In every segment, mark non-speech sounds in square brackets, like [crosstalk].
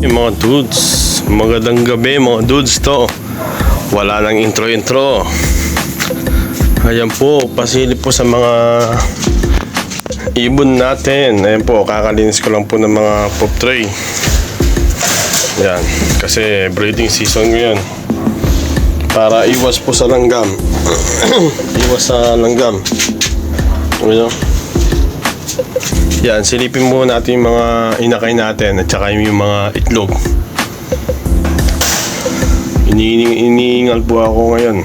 Yung mga dudes, magandang gabi mga dudes to. Wala nang intro-intro. Ayan po, pasilip po sa mga ibon natin. Ayan po, kakalinis ko lang po ng mga pop tray. Yan, kasi breeding season ngayon. Para iwas po sa langgam. [clears throat] iwas sa langgam. Ano? Yan, silipin muna natin yung mga inakay natin at saka yung mga itlog. Iniining, iniingal po ako ngayon.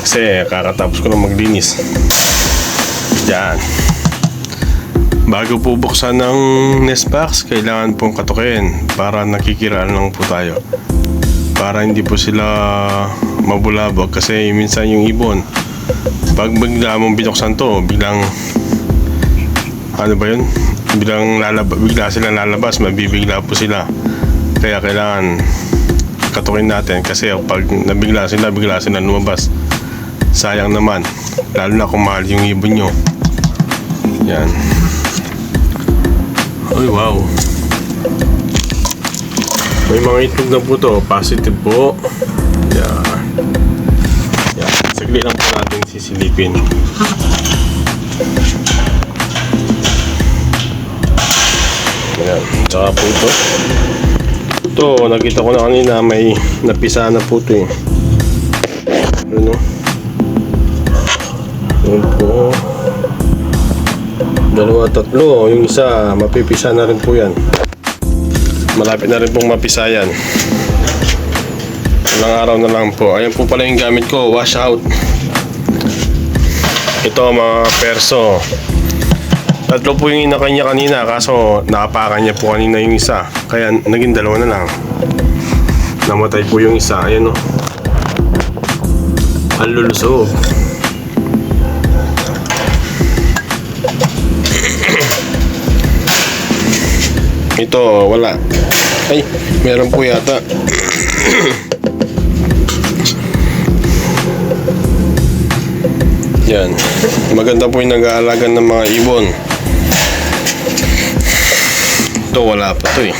Kasi kakatapos ko na maglinis. Yan. Bago po buksan ng nest box, kailangan pong katukin para nakikiraan lang po tayo. Para hindi po sila mabulabog kasi minsan yung ibon, pag bigla mong binuksan to, biglang ano ba yun? Bilang lalab bigla silang lalabas, mabibigla po sila. Kaya kailangan katukin natin kasi pag nabigla sila, bigla sila lumabas. Sayang naman. Lalo na kung mahal yung ibon nyo. Yan. Uy, wow. May mga itlog na po to. Positive po. Yan. Yan. Saglit lang po natin sisilipin. Ayan. Tsaka po ito. Ito, nakita ko na kanina may napisa na po ito eh. Ano? Ayan po. Dalawa, tatlo. Yung isa, mapipisa na rin po yan. Malapit na rin pong mapisa yan. Ilang araw na lang po. Ayan po pala yung gamit ko. Wash out. Ito mga perso. Tatlo po yung inakay niya kanina kaso nakapakan niya po kanina yung isa. Kaya naging dalawa na lang. Namatay po yung isa. Ayan o. Ang lulusog. Ito, wala. Ay, meron po yata. Yan. Maganda po yung nag-aalaga ng mga ibon. Ito wala pa to eh.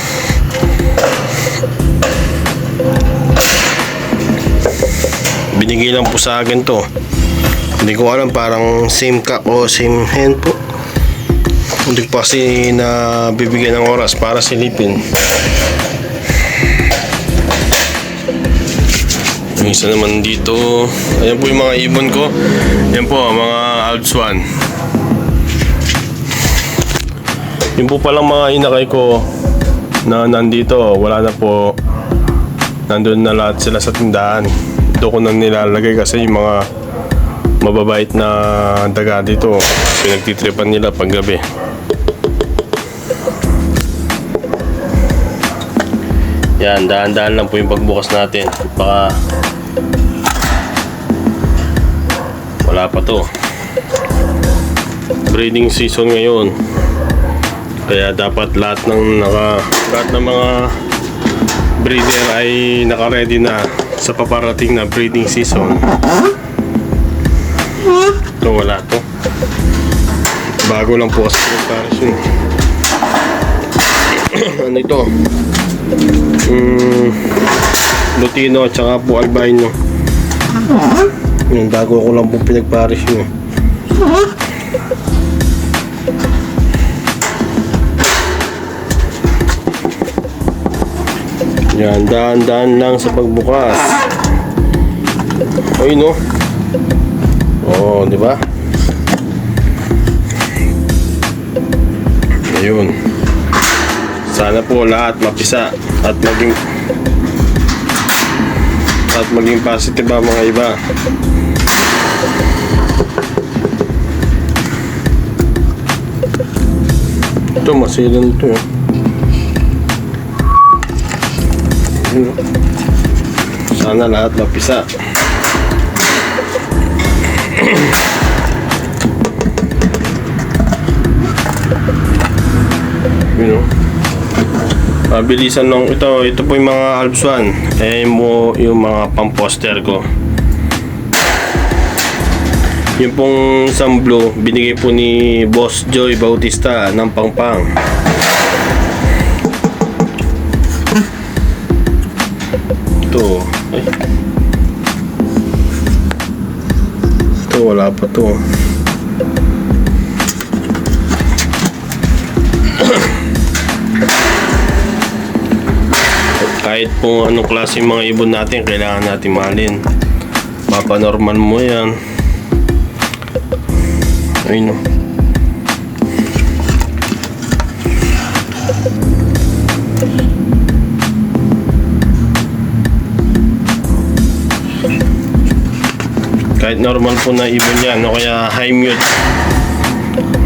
Binigay lang po sa akin to. Hindi ko alam parang same cock o same hen po. Hindi ko pa kasi na bibigyan ng oras para silipin. Yung naman dito. Ayan po yung mga ibon ko. Ayan po, mga Alps 1. Yung po palang mga inakay ko na nandito, wala na po. Nandun na lahat sila sa tindahan. Doon ko na nilalagay kasi yung mga mababait na daga dito. Pinagtitripan nila pag gabi. Yan, dahan-dahan lang po yung pagbukas natin. Baka wala pa to. Breeding season ngayon. Kaya dapat lahat ng naka lahat ng mga breeder ay naka-ready na sa paparating na breeding season. Ito wala to. Bago lang po kasi comparison. [clears throat] ano ito? Mm, Lutino at saka po albino. Yung bago ko lang po pinagparis yun. Yan, daan-daan lang sa pagbukas. Ay no. Oo, di ba? Ayun. Sana po lahat mapisa at maging at maging positive ang mga iba. Ito masilan to eh. Sana lahat mapisa. Yun know. Mabilisan lang ito. Ito po yung mga Alps 1. Eh mo yung mga pang-poster ko. Yung pong isang blue, binigay po ni Boss Joy Bautista ng pangpang. Ito. Ay. Ito, wala pa to. Kahit po anong klase mga ibon natin, kailangan natin mahalin. Mapanormal mo yan. Ayun o. Kahit normal po na ibon yan, o kaya high mute,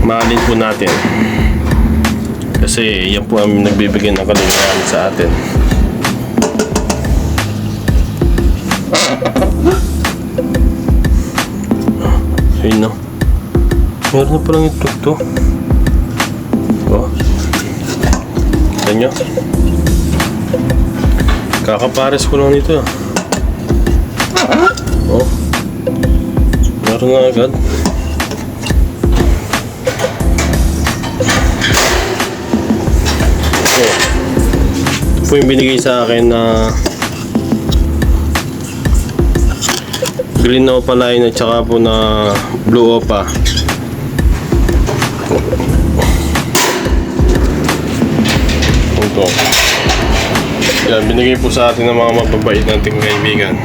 mahalin po natin. Kasi yan po ang nagbibigay ng kaligayahan sa atin. Ayun no. Meron na palang itlog to. Oh. Tignan nyo. Kakapares ko lang nito. ah. Meron na agad. Ito. Ito po yung binigay sa akin na green na opaline at saka po na blue opa. Ito. Yan, binigay po sa atin ng mga mababait nating kaibigan.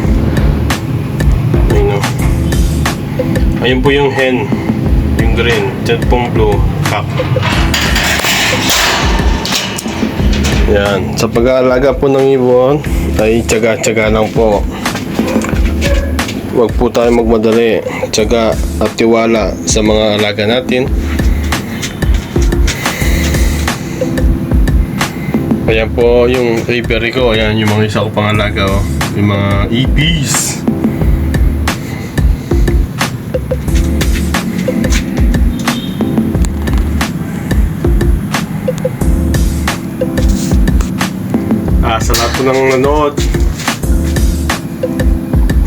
Ayun po yung hen. Yung green. Diyan pong blue. Cock. Yan. Sa pag-aalaga po ng ibon, ay tsaga-tsaga lang po. Huwag po tayo magmadali. Tsaga at tiwala sa mga alaga natin. Ayan po yung apiary ko. Ayan yung mga isa ko pang alaga. Oh. Yung mga EPs. Po ng nanood,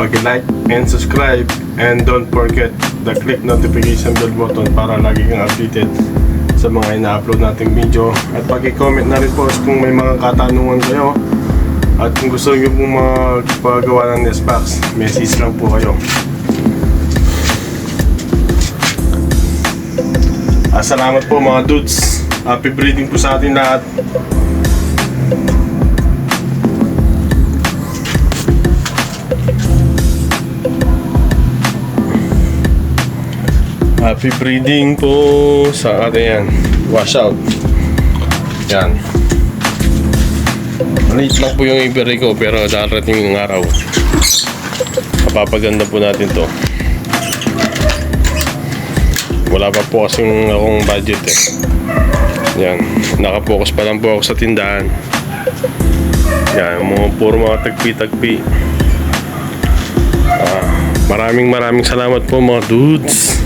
pag-like and subscribe and don't forget the click notification bell button para lagi kang updated sa mga ina-upload nating video. At pag-comment na rin po kung may mga katanungan kayo. At kung gusto nyo pong magpagawa ng Nestbox message lang po kayo. Ah, salamat po mga dudes. Happy breeding po sa atin lahat Happy breeding po sa atin yan. Wash out. Yan. Maliit lang po yung iberi ko pero darating ng araw. Kapapaganda po natin to. Wala pa po kasing akong budget eh. Yan. Nakapokus pa lang po ako sa tindahan. Yan. Mga puro mga tagpi-tagpi. Ah, maraming maraming salamat po mga dudes.